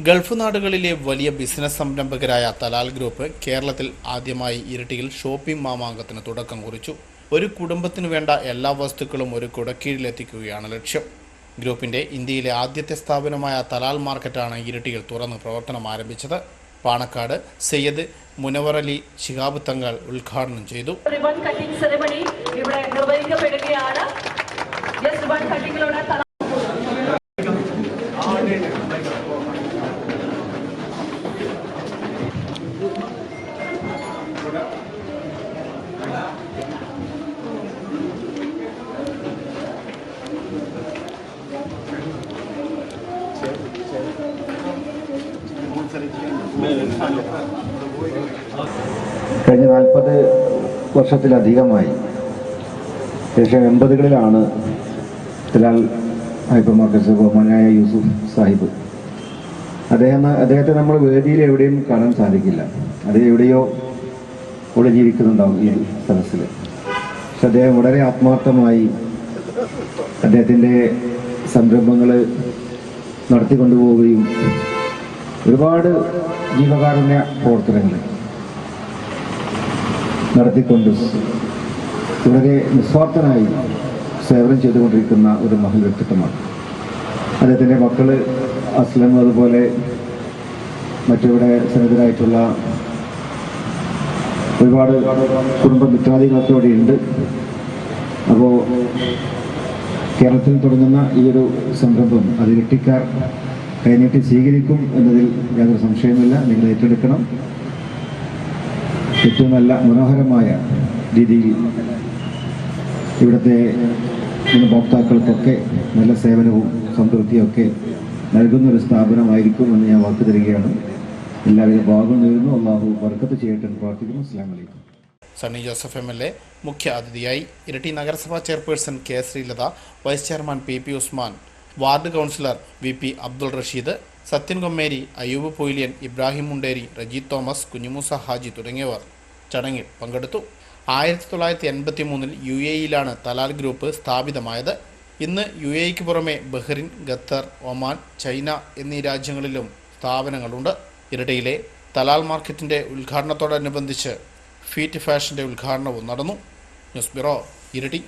Gulf നാടുകളിലെ വലിയ business സംരംഭകരായ Talal group കേരളത്തിൽ ആദ്യമായി ഇരട്ടിയിൽ ഷോപ്പിംഗ് മാമാങ്കത്തിന് തുടക്കം കുറിച്ചു. ഒരു കുടുംബത്തിന് വേണ്ട എല്ലാ വസ്തുക്കളും ഒരു കുടക്കീഴിലെത്തിക്കുകയാണ് ലക്ഷ്യം. ഗ്രൂപ്പിന്റെ ഇന്ത്യയിലെ ആദ്യത്തെ സ്ഥാപനമായ തലാൽ മാർക്കറ്റാണ് ഇരട്ടിയിൽ തുറന്ന് പ്രവർത്തനം ആരംഭിച്ചത്. പാണക്കാട് സയ്യദ് മുനവർ അലി ശിഹാബ് തങ്ങൾ ഉദ്ഘാടനം ചെയ്തു. ഇവിടെ കഴിഞ്ഞ നാൽപ്പത് വർഷത്തിലധികമായി ഏകദേശം എൺപതുകളിലാണ് തിലാൽ ഹൈപ്പർ മാർക്കറ്റ് ബഹുമാനായ യൂസുഫ് സാഹിബ്. അദ്ദേഹം അദ്ദേഹത്തെ നമ്മൾ വേദിയിൽ എവിടെയും കാണാൻ സാധിക്കില്ല. അത് എവിടെയോ ഒളിഞ്ഞിരിക്കുന്നുണ്ടാവും ഈ സദസ്സിൽ. പക്ഷെ അദ്ദേഹം വളരെ ആത്മാർത്ഥമായി അദ്ദേഹത്തിന്റെ സംരംഭങ്ങൾ നടത്തിക്കൊണ്ടുപോവുകയും ഒരുപാട് ജീവകാരുണ്യ പ്രവർത്തനങ്ങൾ നടത്തിക്കൊണ്ട് വളരെ നിസ്വാർത്ഥനായി സേവനം ചെയ്തുകൊണ്ടിരിക്കുന്ന ഒരു മഹൽ വ്യക്തിത്വമാണ്. അദ്ദേഹത്തിന്റെ മക്കൾ അസ്ലം അതുപോലെ മറ്റിവിടെ സന്നിധരായിട്ടുള്ള ഒരുപാട് കുടുംബ മിത്രാദികളൊക്കെ ഉണ്ട് അപ്പോൾ കേരളത്തിൽ തുടങ്ങുന്ന ഈ ഒരു സംരംഭം അത് ഇരട്ടിക്കാർ കൈനീട്ടി സ്വീകരിക്കും എന്നതിൽ യാതൊരു സംശയമില്ല നിങ്ങൾ ഏറ്റെടുക്കണം. ഏറ്റവും നല്ല മനോഹരമായ രീതിയിൽ ഇവിടുത്തെ ഉപഭോക്താക്കൾക്കൊക്കെ നല്ല സേവനവും സംതൃപ്തിയൊക്കെ നൽകുന്ന ഒരു സ്ഥാപനമായിരിക്കും എന്ന് ഞാൻ വാക്ക് തരികയാണ്. എല്ലാവരും ഭാഗം അള്ളാഹു വർക്കത്ത് ചെയ്യട്ടെ എന്ന് പ്രാർത്ഥിക്കുന്നു. വലൈക്കും Sunny Joseph M L A മുഖ്യ അതിഥിയായി ഇരട്ടി നഗരസഭാ chairperson K Sreelatha vice chairman P P Usman ward councillor V P Abdul Rasheed Sathyan Kommeri Ayyub Poyilian Ibrahim Munderi Rajeeth Thomas Kunhimoosa Haji തുടങ്ങിയവർ ചടങ്ങിൽ പങ്കെടുത്തു. ആയിരത്തി തൊള്ളായിരത്തി എൺപത്തി മൂന്നിൽ യു എ ഇയിലാണ് തലാൽ ഗ്രൂപ്പ് സ്ഥാപിതമായത്. ഇന്ന് യു എക്ക് പുറമെ ബഹ്റിൻ ഖത്തർ ഒമാൻ ചൈന എന്നീ രാജ്യങ്ങളിലും സ്ഥാപനങ്ങളുണ്ട്. ഇരട്ടിയിലെ തലാൽ മാർക്കറ്റിന്റെ ഉദ്ഘാടനത്തോടനുബന്ധിച്ച് ഫീറ്റ് ഫാഷന്റെ ഉദ്ഘാടനവും നടന്നു. ന്യൂസ് ബ്യൂറോ ഇരട്ടി.